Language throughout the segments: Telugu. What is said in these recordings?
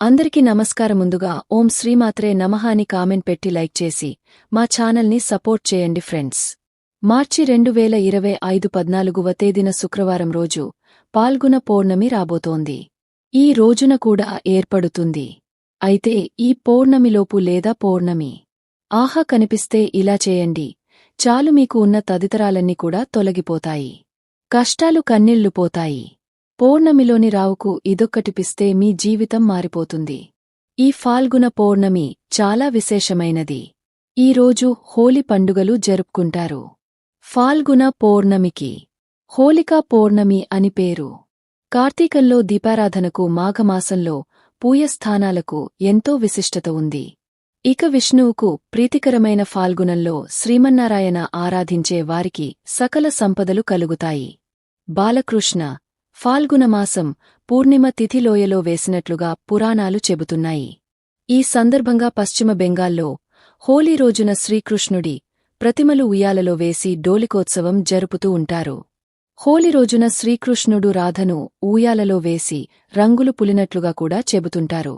అందరికీ నమస్కారం ముందుగా ఓం శ్రీమాత్రే నమః అని కామెంట్ పెట్టి లైక్ చేసి మా ఛానల్ని సపోర్ట్ చేయండి ఫ్రెండ్స్. మార్చి రెండు వేల ఇరవై ఐదు పద్నాలుగువ తేదీన శుక్రవారం రోజు పాల్గొన పౌర్ణమి రాబోతోంది. ఈ రోజున కూడా ఏర్పడుతుంది. అయితే ఈ పౌర్ణమిలోపు లేదా పౌర్ణమి? ఆహా కనిపిస్తే ఇలా చేయండి. చాలు మీకు ఉన్న తదితరాలన్నీ కూడా తొలగిపోతాయి. కష్టాలు కన్నీళ్ళు పోతాయి. పౌర్ణమిలోని రావుకు ఇదొక్కటిపిస్తే మీ జీవితం మారిపోతుంది. ఈ ఫాల్గుణ పౌర్ణమి చాలా విశేషమైనది. ఈరోజు హోలీ పండుగలు జరుపుకుంటారు. ఫాల్గుణ పౌర్ణమికి హోలికా పౌర్ణమి అని పేరు. కార్తీకంలో దీపారాధనకు మాఘమాసంలో పూయస్థానాలకు ఎంతో విశిష్టత ఉంది. ఇక విష్ణువుకు ప్రీతికరమైన ఫాల్గుణంలో శ్రీమన్నారాయణ ఆరాధించే వారికి సకల సంపదలు కలుగుతాయి. బాలకృష్ణ ఫాల్గుణమాసం పూర్ణిమ తిథిలోయలో వేసినట్లుగా పురాణాలు చెబుతున్నాయి. ఈ సందర్భంగా పశ్చిమ బెంగాల్లో హోలీ రోజున శ్రీకృష్ణుడి ప్రతిమలు ఉయ్యాలలో వేసి డోలికోత్సవం జరుపుతూ ఉంటారు. హోలీ రోజున శ్రీకృష్ణుడు రాధను ఊయాలలో వేసి రంగులు పులినట్లుగా కూడా చెబుతుంటారు.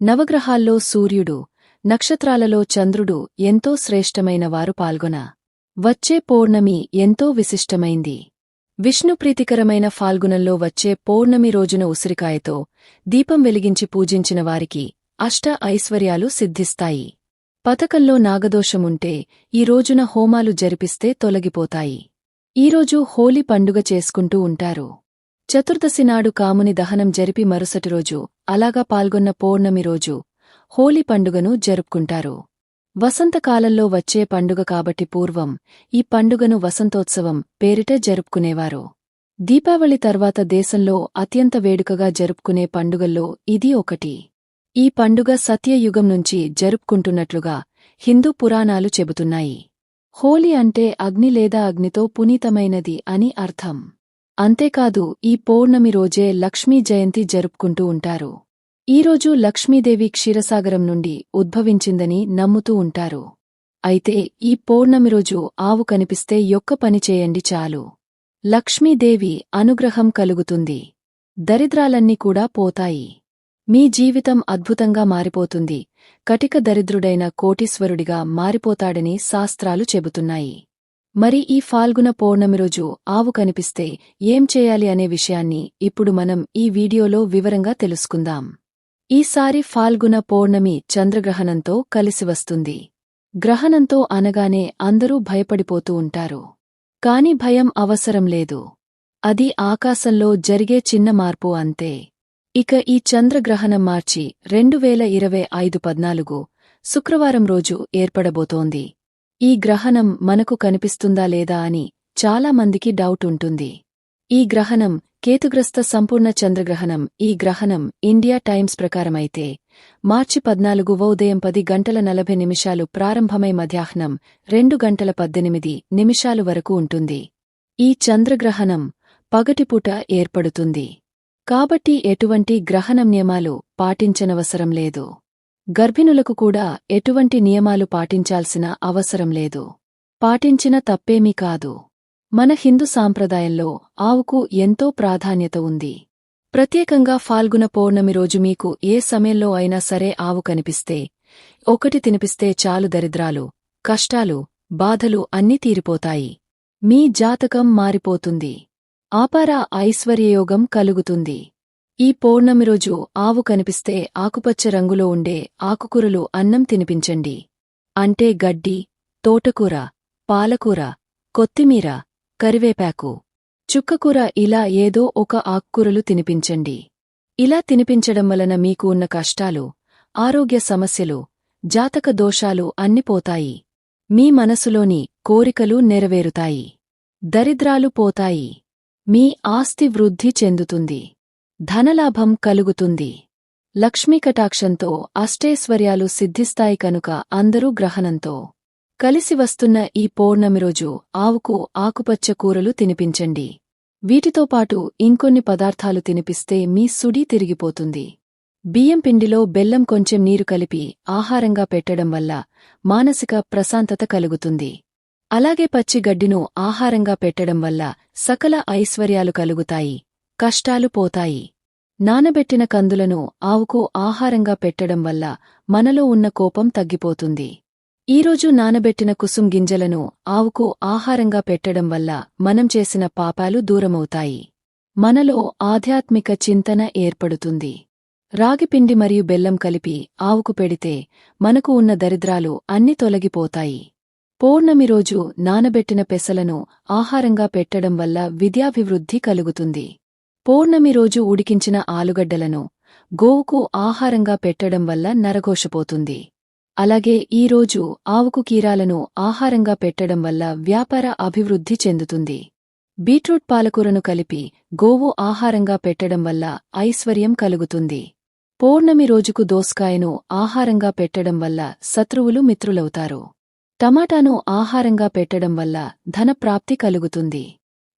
నవగ్రహాల్లో సూర్యుడు నక్షత్రాలలో చంద్రుడు ఎంతో శ్రేష్టమైన వారు పాల్గొన వచ్చే పౌర్ణమి ఎంతో విశిష్టమైంది. విష్ణుప్రీతికరమైన ఫాల్గుణంలో వచ్చే పౌర్ణమి రోజున ఉసిరికాయతో దీపం వెలిగించి పూజించిన వారికి అష్ట ఐశ్వర్యాలు సిద్ధిస్తాయి. పతకంలో నాగదోషముంటే ఈ రోజున హోమాలు జరిపిస్తే తొలగిపోతాయి. ఈరోజు హోలీ పండుగ చేసుకుంటూ ఉంటారు. చతుర్దశి నాడు కాముని దహనం జరిపి మరుసటి రోజు అలాగా పాల్గొన్న పౌర్ణమి రోజు హోలీ పండుగను జరుపుకుంటారు. వసంతకాలంలో వచ్చే పండుగ కాబట్టి పూర్వం ఈ పండుగను వసంతోత్సవం పేరిట జరుపుకునేవారు. దీపావళి తర్వాత దేశంలో అత్యంత వేడుకగా జరుపుకునే పండుగల్లో ఇది ఒకటి. ఈ పండుగ సత్యయుగం నుంచి జరుపుకుంటున్నట్లుగా హిందూ పురాణాలు చెబుతున్నాయి. హోలీ అంటే అగ్ని లేదా అగ్నితో పునీతమైనది అని అర్థం. అంతేకాదు ఈ పౌర్ణమి రోజే లక్ష్మీ జయంతి జరుపుకుంటూ ఉంటారు. ఈరోజు లక్ష్మీదేవి క్షీరసాగరం నుండి ఉద్భవించిందని నమ్ముతూ ఉంటారు. అయితే ఈ పౌర్ణమి రోజు ఆవు కనిపిస్తే యొక్క పని చేయండి చాలు. లక్ష్మీదేవి అనుగ్రహం కలుగుతుంది. దరిద్రాలన్నీ కూడా పోతాయి. మీ జీవితం అద్భుతంగా మారిపోతుంది. కటిక దరిద్రుడైన కోటీశ్వరుడిగా మారిపోతాడని శాస్త్రాలు చెబుతున్నాయి. మరి ఈ ఫాల్గుణ పౌర్ణమి రోజు ఆవు కనిపిస్తే ఏం చేయాలి అనే విషయాన్ని ఇప్పుడు మనం ఈ వీడియోలో వివరంగా తెలుసుకుందాం. ఈసారి ఫాల్గుణ పౌర్ణమి చంద్రగ్రహణంతో కలిసివస్తుంది గ్రహణంతో అనగానే అందరూ భయపడిపోతూ ఉంటారు. కాని భయం అవసరం లేదు. అది ఆకాశంలో జరిగే చిన్న మార్పు అంతే. ఇక ఈ చంద్రగ్రహణం మార్చి రెండు వేల ఇరవై ఐదు పద్నాలుగు శుక్రవారం రోజు ఏర్పడబోతోంది. ఈ గ్రహణం మనకు కనిపిస్తుందా లేదా అని చాలామందికి డౌట్ ఉంటుంది. ఈ గ్రహణం కేతుగ్రస్త సంపూర్ణ చంద్రగ్రహణం ఈ గ్రహణం ఇండియా టైమ్స్ ప్రకారమైతే మార్చి పద్నాలుగు ఉదయం పది గంటల నలభై నిమిషాలు ప్రారంభమై మధ్యాహ్నం రెండు గంటల పద్దెనిమిది నిమిషాలు వరకు ఉంటుంది. ఈ చంద్రగ్రహణం పగటిపూట ఏర్పడుతుంది. కాబట్టి ఎటువంటి గ్రహణం నియమాలు పాటించనవసరం లేదు. గర్భిణులకు కూడా ఎటువంటి నియమాలు పాటించాల్సిన అవసరం లేదు. పాటించిన తప్పేమీ కాదు. మన హిందూ సాంప్రదాయంలో ఆవుకు ఎంతో ప్రాధాన్యత ఉంది. ప్రత్యేకంగా ఫాల్గుణ పౌర్ణమి రోజు మీకు ఏ సమయంలో అయినా సరే ఆవు కనిపిస్తే ఒకటి తినిపిస్తే చాలు దరిద్రాలు కష్టాలు బాధలు అన్నీ తీరిపోతాయి. మీ జాతకం మారిపోతుంది. ఆపార ఐశ్వర్యయోగం కలుగుతుంది. ఈ పౌర్ణమి రోజు ఆవు కనిపిస్తే ఆకుపచ్చ రంగులో ఉండే ఆకుకూరలు అన్నం తినిపించండి. అంటే గడ్డి తోటకూర పాలకూర కొత్తిమీర కరివేపాకు. చుక్కకూర ఇలా ఏదో ఒక ఆకుకూరలు తినిపించండి. ఇలా తినిపించడం వలన మీకు ఉన్న కష్టాలు ఆరోగ్య సమస్యలు జాతక దోషాలు అన్ని పోతాయి. మీ మనసులోని కోరికలు నెరవేరుతాయి. దరిద్రాలు పోతాయి. మీ ఆస్తి వృద్ధి చెందుతుంది. ధనలాభం కలుగుతుంది. లక్ష్మీకటాక్షంతో అష్టైశ్వర్యాలు సిద్ధిస్తాయి కనుక అందరూ గ్రహణంతో. కలిసి వస్తున్న ఈ పౌర్ణమి రోజు ఆవుకు ఆకుపచ్చ కూరలు తినిపించండి. వీటితో పాటు ఇంకొన్ని పదార్థాలు తినిపిస్తే మీ సుడి తిరిగిపోతుంది. బియ్యం పిండిలో బెల్లం కొంచెం నీరు కలిపి ఆహారంగా పెట్టడం వల్ల మానసిక ప్రశాంతత కలుగుతుంది. అలాగే పచ్చిగడ్డిను ఆహారంగా పెట్టడం వల్ల సకల ఐశ్వర్యాలు కలుగుతాయి కష్టాలు పోతాయి. నానబెట్టిన కందులను ఆవుకు ఆహారంగా పెట్టడం వల్ల మనలో ఉన్న కోపం తగ్గిపోతుంది. ఈరోజు నానబెట్టిన కుసుం గింజలను ఆవుకు ఆహారంగా పెట్టడం వల్ల మనం చేసిన పాపాలు దూరమవుతాయి. మనలో ఆధ్యాత్మిక చింతన ఏర్పడుతుంది. రాగిపిండి మరియు బెల్లం కలిపి ఆవుకు పెడితే మనకు ఉన్న దరిద్రాలు అన్ని తొలగిపోతాయి. పౌర్ణమి రోజు నానబెట్టిన పెసలను ఆహారంగా పెట్టడం వల్ల విద్యాభివృద్ధి కలుగుతుంది. పౌర్ణమి రోజు ఉడికించిన ఆలుగడ్డలను గోవుకు ఆహారంగా పెట్టడం వల్ల నరఘోషపోతుంది. అలాగే ఈ రోజు ఆవుకు కీరాలను ఆహారంగా పెట్టడం వల్ల వ్యాపార అభివృద్ధి చెందుతుంది. బీట్రూట్ పాలకూరను కలిపి గోవు ఆహారంగా పెట్టడం వల్ల ఐశ్వర్యం కలుగుతుంది. పౌర్ణమి రోజుకు దోస్కాయను ఆహారంగా పెట్టడం వల్ల శత్రువులు మిత్రులవుతారు. టమాటాను ఆహారంగా పెట్టడం వల్ల ధనప్రాప్తి కలుగుతుంది.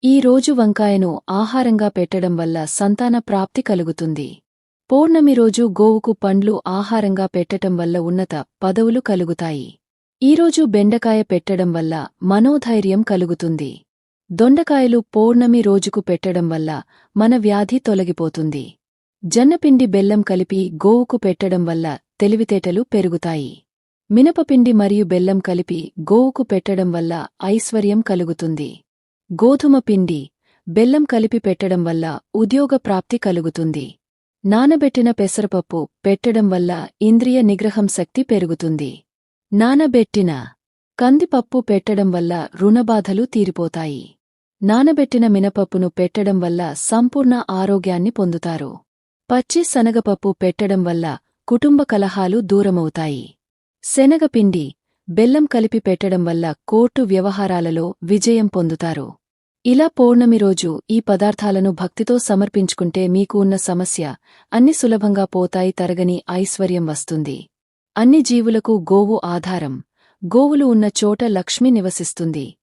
ఈ రోజు వంకాయను ఆహారంగా పెట్టడం వల్ల సంతాన ప్రాప్తి కలుగుతుంది. పౌర్ణమి రోజు గోవుకు పండ్లు ఆహారంగా పెట్టటం వల్ల ఉన్నత పదవులు కలుగుతాయి. ఈరోజు బెండకాయ పెట్టడం వల్ల మనోధైర్యం కలుగుతుంది. దొండకాయలు పౌర్ణమి రోజుకు పెట్టడం వల్ల మన వ్యాధి తొలగిపోతుంది. జన్నపిండి బెల్లం కలిపి గోవుకు పెట్టడం వల్ల తెలివితేటలు పెరుగుతాయి. మినపపిండి మరియు బెల్లం కలిపి గోవుకు పెట్టడం వల్ల ఐశ్వర్యం కలుగుతుంది. గోధుమ పిండి బెల్లం కలిపి పెట్టడం వల్ల ఉద్యోగ ప్రాప్తి కలుగుతుంది. నానబెట్టిన పెసరపప్పు పెట్టడం వల్ల ఇంద్రియ నిగ్రహం శక్తి పెరుగుతుంది. నానబెట్టిన కందిపప్పు పెట్టడం వల్ల రుణబాధలు తీరిపోతాయి. నానబెట్టిన మినపప్పును పెట్టడం వల్ల సంపూర్ణ ఆరోగ్యాన్ని పొందుతారు. పచ్చి శనగపప్పు పెట్టడం వల్ల కుటుంబ కలహాలు దూరమవుతాయి. శనగపిండి బెల్లం కలిపి పెట్టడం వల్ల కోర్టు వ్యవహారాలలో విజయం పొందుతారు. ఇలా పౌర్ణమి రోజు ఈ పదార్థాలను భక్తితో సమర్పించుకుంటే మీకు ఉన్న సమస్య అన్ని సులభంగా పోతాయి తరగని ఐశ్వర్యం వస్తుంది. అన్ని జీవులకు గోవు ఆధారం. గోవులు ఉన్న చోట లక్ష్మి నివసిస్తుంది.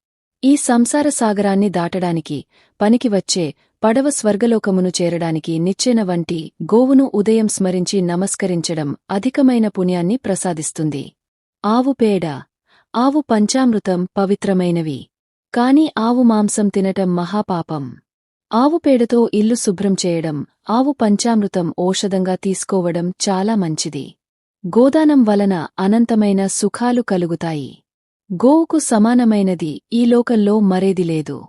ఈ సంసార సాగరాన్ని దాటడానికి పనికి వచ్చే పడవ స్వర్గలోకమును చేరడానికి నిచ్చెన వంటి గోవును ఉదయం స్మరించి నమస్కరించడం అధికమైన పుణ్యాన్ని ప్రసాదిస్తుంది. ఆవు పేడ. ఆవు పంచామృతం పవిత్రమైనవి. కాని ఆవు మాంసం తినటం మహాపాపం. ఆవు పేడతో ఇల్లు శుభ్రం చేయడం ఆవు పంచామృతం ఔషధంగా తీసుకోవడం చాలా మంచిది. గోదానం వలన అనంతమైన సుఖాలు కలుగుతాయి. గోవుకు సమానమైనది ఈ లోకంలో మరేది లేదు.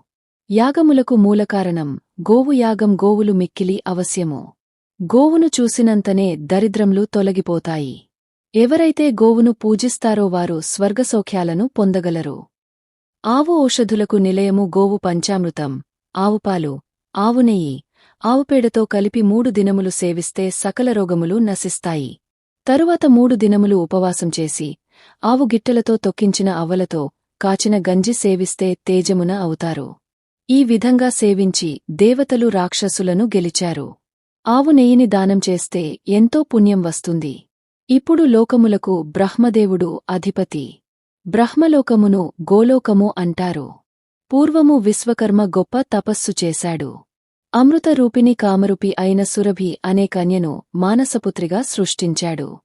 యాగములకు మూలకారణం గోవు యాగం గోవులు మిక్కిలి అవశ్యము. గోవును చూసినంతనే దరిద్రంలు తొలగిపోతాయి. ఎవరైతే గోవును పూజిస్తారో వారు స్వర్గసౌఖ్యాలను పొందగలరు. ఆవు ఔషధులకు నిలయము గోవు పంచామృతం ఆవుపాలు ఆవు నెయ్యి ఆవుపేడతో కలిపి మూడు దినములు సేవిస్తే సకల రోగములు నశిస్తాయి. తరువాత మూడు దినములు ఉపవాసం చేసి ఆవు గిట్టెలతో తొక్కించిన అవ్వలతో కాచిన గంజి సేవిస్తే తేజమున అవుతారు. ఈ విధంగా సేవించి దేవతలు రాక్షసులను గెలిచారు. ఆవు నెయ్యిని దానం చేస్తే ఎంతో పుణ్యం వస్తుంది. ఇప్పుడు లోకములకు బ్రహ్మదేవుడు అధిపతి. బ్రహ్మలోకమును గోలోకము అంటారు. పూర్వము విశ్వకర్మ గొప్ప తపస్సు చేశాడు. అమృతరూపిణి కామరూపి అయిన సురభి అనే కన్యను మానసపుత్రిగా సృష్టించాడు.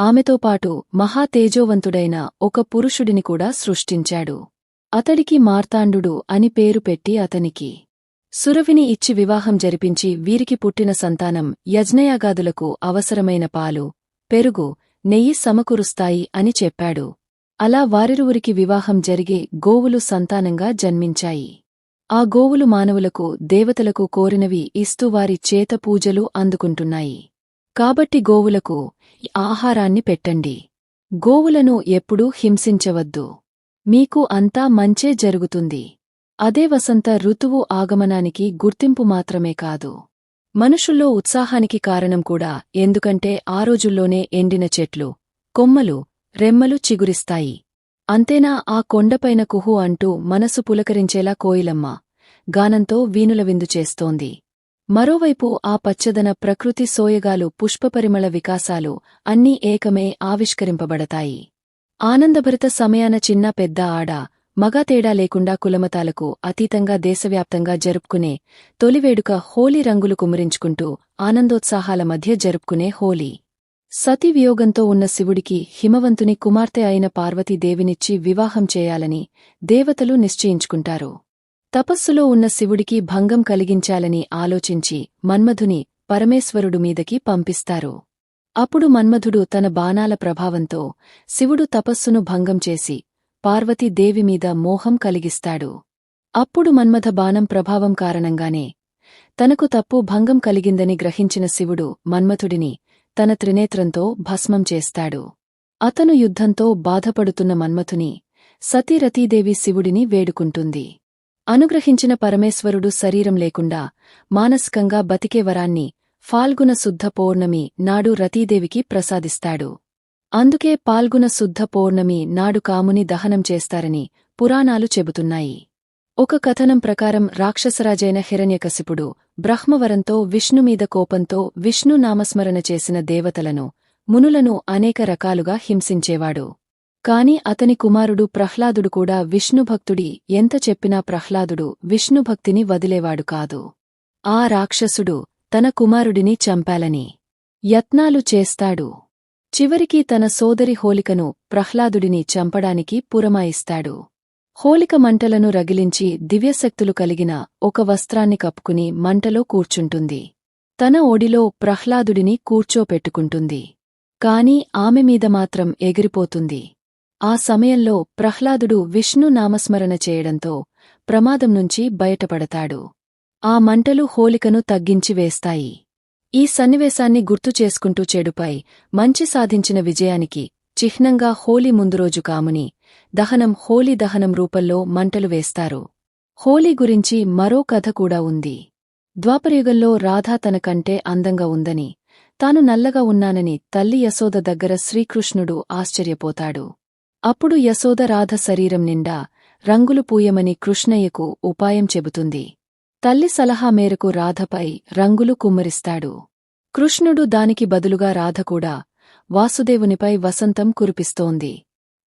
ఆమెతో పాటు మహాతేజోవంతుడైన ఒక పురుషుడిని కూడా సృష్టించాడు. అతడికి మార్తాండు అని పేరు పెట్టి అతనికి. సురవిని ఇచ్చి వివాహం జరిపించి వీరికి పుట్టిన సంతానం యజ్ఞయాగాదులకు అవసరమైన పాలు పెరుగు నెయ్యి సమకూరుస్తాయి అని చెప్పాడు. అలా వారిరువురికి వివాహం జరిగే గోవులు సంతానంగా జన్మించాయి. ఆ గోవులు మానవులకు దేవతలకు కోరినవి ఇస్తూ వారి చేత పూజలు అందుకుంటున్నాయి. కాబట్టి గోవులకు ఆహారాన్ని పెట్టండి. గోవులను ఎప్పుడూ హింసించవద్దు. మీకు అంతా మంచే జరుగుతుంది. అదే వసంత ఋతువు ఆగమనానికి గుర్తింపు మాత్రమే కాదు. మనుషుల్లో ఉత్సాహానికి కారణం కూడా ఎందుకంటే ఆ రోజుల్లోనే ఎండిన చెట్లు కొమ్మలు రెమ్మలు చిగురిస్తాయి. అంతేనా ఆ కొండపైన కుహు అంటూ మనసు పులకరించేలా కోయిలమ్మ గానంతో వీనుల విందు చేస్తోంది. మరోవైపు ఆ పచ్చదన ప్రకృతి సోయగాలు పుష్పపరిమళ వికాసాలు అన్నీ ఏకమే ఆవిష్కరింపబడతాయి. ఆనందభరిత సమయాన చిన్న పెద్ద ఆడ మగ తేడా లేకుండా కులమతాలకు అతీతంగా దేశవ్యాప్తంగా జరుపుకునే తొలివేడుక హోలీ రంగులు కుమరించుకుంటూ ఆనందోత్సాహాల మధ్య జరుపుకునే హోలీ. సతీ వియోగంతో ఉన్న శివుడికి హిమవంతుని కుమార్తె అయిన పార్వతీదేవినిచ్చి వివాహం చేయాలని దేవతలు నిశ్చయించుకుంటారు. తపస్సులో ఉన్న శివుడికి భంగం కలిగించాలని ఆలోచించి మన్మధుని పరమేశ్వరుడు మీదకి పంపిస్తారు. అప్పుడు మన్మధుడు తన బాణాల ప్రభావంతో శివుడు తపస్సును భంగం చేసి పార్వతీదేవి మీద మోహం కలిగిస్తాడు. అప్పుడు మన్మథ బాణం ప్రభావం కారణంగానే తనకు తప్పు భంగం కలిగిందని గ్రహించిన శివుడు మన్మథుడిని తన త్రినేత్రంతో భస్మం చేస్తాడు. అతను యుద్ధంతో బాధపడుతున్న మన్మథుని సతీరతీదేవి శివుడిని వేడుకుంటుంది. అనుగ్రహించిన పరమేశ్వరుడు శరీరం లేకుండా మానసికంగా బతికే వరాన్ని ఫాల్గుణ శుద్ధ పౌర్ణమి నాడు రతీదేవికి ప్రసాదిస్తాడు. అందుకే పాల్గుణ శుద్ధ పౌర్ణమి నాడు కాముని దహనం చేస్తారని పురాణాలు చెబుతున్నాయి. ఒక కథనం ప్రకారం రాక్షసరాజైన హిరణ్యకశిపుడు బ్రహ్మవరంతో విష్ణుమీద కోపంతో విష్ణు నామస్మరణ చేసిన దేవతలను మునులను అనేక రకాలుగా హింసించేవాడు. కాని అతని కుమారుడు ప్రహ్లాదుడు కూడా విష్ణుభక్తుడి ఎంత చెప్పినా ప్రహ్లాదుడు విష్ణుభక్తిని వదిలేవాడు కాదు. ఆ రాక్షసుడు తన కుమారుడిని చంపాలని యత్నాలు చేస్తాడు. చివరికి తన సోదరి హోలికను ప్రహ్లాదుడిని చంపడానికి పురమాయిస్తాడు. హోలిక మంటలను రగిలించి దివ్యశక్తులు కలిగిన ఒక వస్త్రాన్ని కప్పుకుని మంటలో కూర్చుంటుంది. తన ఒడిలో ప్రహ్లాదుడిని కూర్చోపెట్టుకుంటుంది. కాని ఆమె మీద మాత్రం ఎగిరిపోతుంది. ఆ సమయంలో ప్రహ్లాదుడు విష్ణు నామస్మరణ చేయడంతో ప్రమాదం నుంచి బయటపడతాడు. ఆ మంటలు హోలికను తగ్గించి వేస్తాయి. ఈ సన్నివేశాన్ని గుర్తు చేసుకుంటూ చెడుపై మంచి సాధించిన విజయానికి చిహ్నంగా హోలీ ముందురోజు కాముని దహనం హోలీ దహనం రూపంలో మంటలు వేస్తారు. హోలీ గురించి మరో కథ కూడా ఉంది. ద్వాపరయుగంలో రాధా తనకంటే అందంగా ఉందని తాను నల్లగా ఉన్నానని తల్లి యశోద దగ్గర శ్రీకృష్ణుడు ఆశ్చర్యపోతాడు. అప్పుడు యశోద రాధ శరీరం నిండా రంగులు పూయమని కృష్ణయ్యకు ఉపాయం చెబుతుంది. తల్లి సలహా మేరకు రాధపై రంగులు కుమ్మరిస్తాడు. కృష్ణుడు దానికి బదులుగా రాధ కూడా వాసుదేవునిపై వసంతం కురిపిస్తోంది.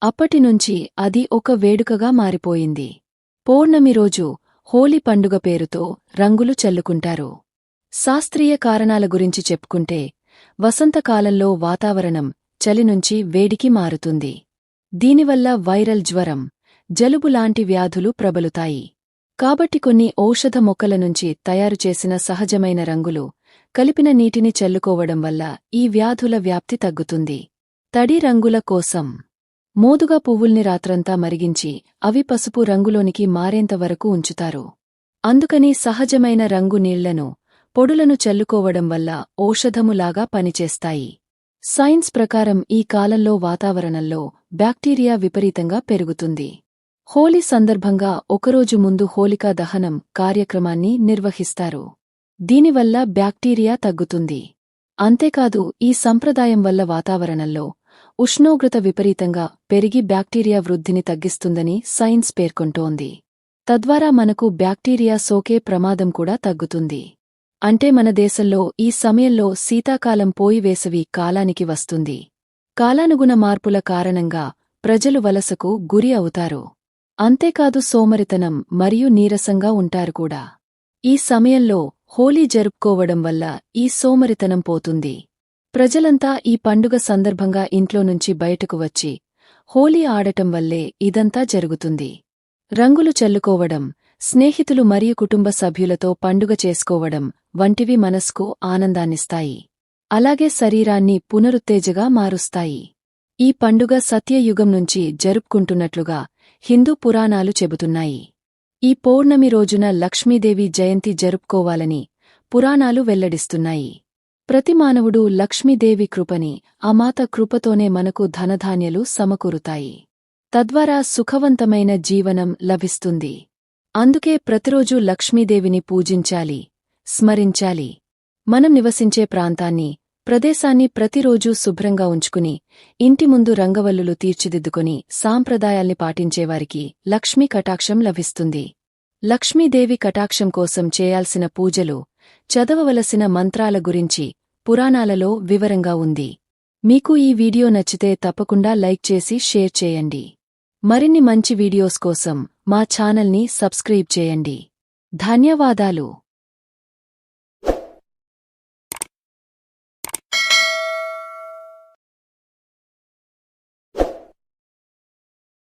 అప్పటినుంచి అది ఒక వేడుకగా మారిపోయింది. పౌర్ణమి రోజు హోలీ పండుగ పేరుతో రంగులు చల్లుకుంటారు. శాస్త్రీయ కారణాల గురించి చెప్పుకుంటే వసంతకాలంలో వాతావరణం చలినుంచి వేడికి మారుతుంది. దీనివల్ల వైరల్ జ్వరం జలుబులాంటి వ్యాధులు ప్రబలుతాయి. కాబట్టి కొన్ని ఔషధ మొక్కల నుంచి తయారుచేసిన సహజమైన రంగులు కలిపిన నీటిని చల్లుకోవడం వల్ల ఈ వ్యాధుల వ్యాప్తి తగ్గుతుంది. తడి రంగుల కోసం మోదుగా పువ్వుల్ని రాత్రంతా మరిగించి అవి పసుపు రంగులోనికి మారేంతవరకు ఉంచుతారు. అందుకని సహజమైన రంగు నీళ్ళను పొడులను చల్లుకోవడం వల్ల ఔషధములాగా పనిచేస్తాయి. సైన్స్ ప్రకారం ఈ కాలంలో వాతావరణంలో బ్యాక్టీరియా విపరీతంగా పెరుగుతుంది. హోలీ సందర్భంగా ఒకరోజు ముందు హోలికా దహనం కార్యక్రమాన్ని నిర్వహిస్తారు. దీనివల్ల బ్యాక్టీరియా తగ్గుతుంది. అంతేకాదు ఈ సంప్రదాయం వల్ల వాతావరణంలో ఉష్ణోగ్రత విపరీతంగా పెరిగి బ్యాక్టీరియా వృద్ధిని తగ్గిస్తుందని సైన్స్ పేర్కొంటోంది. తద్వారా మనకు బ్యాక్టీరియా సోకే ప్రమాదం కూడా తగ్గుతుంది. అంటే మన దేశంలో ఈ సమయంలో శీతాకాలం పోయి వేసవి కాలానికి వస్తుంది. కాలానుగుణ మార్పుల కారణంగా ప్రజలు వలసకు గురి అవుతారు. అంతేకాదు సోమరితనం మరియు నీరసంగా ఉంటారు కూడా. ఈ సమయంలో హోలీ జరుపుకోవడం వల్ల ఈ సోమరితనం పోతుంది. ప్రజలంతా ఈ పండుగ సందర్భంగా ఇంట్లో నుంచి బయటకు వచ్చి హోలీ ఆడటం వల్లే ఇదంతా జరుగుతుంది. రంగులు చల్లుకోవడం స్నేహితులు మరియు కుటుంబ సభ్యులతో పండుగ చేసుకోవడం వంటివి మనస్కు ఆనందాన్నిస్తాయి. అలాగే శరీరాన్ని పునరుత్తేజగా మారుస్తాయి. ఈ పండుగ సత్యయుగం నుంచి జరుపుకుంటున్నట్లుగా హిందూ పురాణాలు చెబుతున్నాయి. ఈ పౌర్ణమి రోజున లక్ష్మీదేవి జయంతి జరుపుకోవాలని పురాణాలు వెల్లడిస్తున్నాయి. ప్రతి మానవుడు లక్ష్మీదేవి కృపని అమాత కృపతోనే మనకు ధనధాన్యలు సమకూరుతాయి. తద్వారా సుఖవంతమైన జీవనం లభిస్తుంది. అందుకే ప్రతిరోజూ లక్ష్మీదేవిని పూజించాలి స్మరించాలి. మనం నివసించే ప్రాంతాన్ని ప్రదేశాన్ని ప్రతిరోజూ శుభ్రంగా ఉంచుకుని ఇంటి ముందు రంగవల్లులు తీర్చిదిద్దుకొని సాంప్రదాయాల్ని పాటించేవారికి లక్ష్మీ కటాక్షం లభిస్తుంది. లక్ష్మీదేవి కటాక్షం కోసం చేయాల్సిన పూజలు చదవవలసిన మంత్రాల గురించి పురాణాలలో వివరంగా ఉంది. మీకు ఈ వీడియో నచ్చితే తప్పకుండా లైక్ చేసి షేర్ చేయండి. మరిన్ని మంచి వీడియోస్ కోసం మా ఛానల్ని సబ్స్క్రైబ్ చేయండి. ధన్యవాదాలు.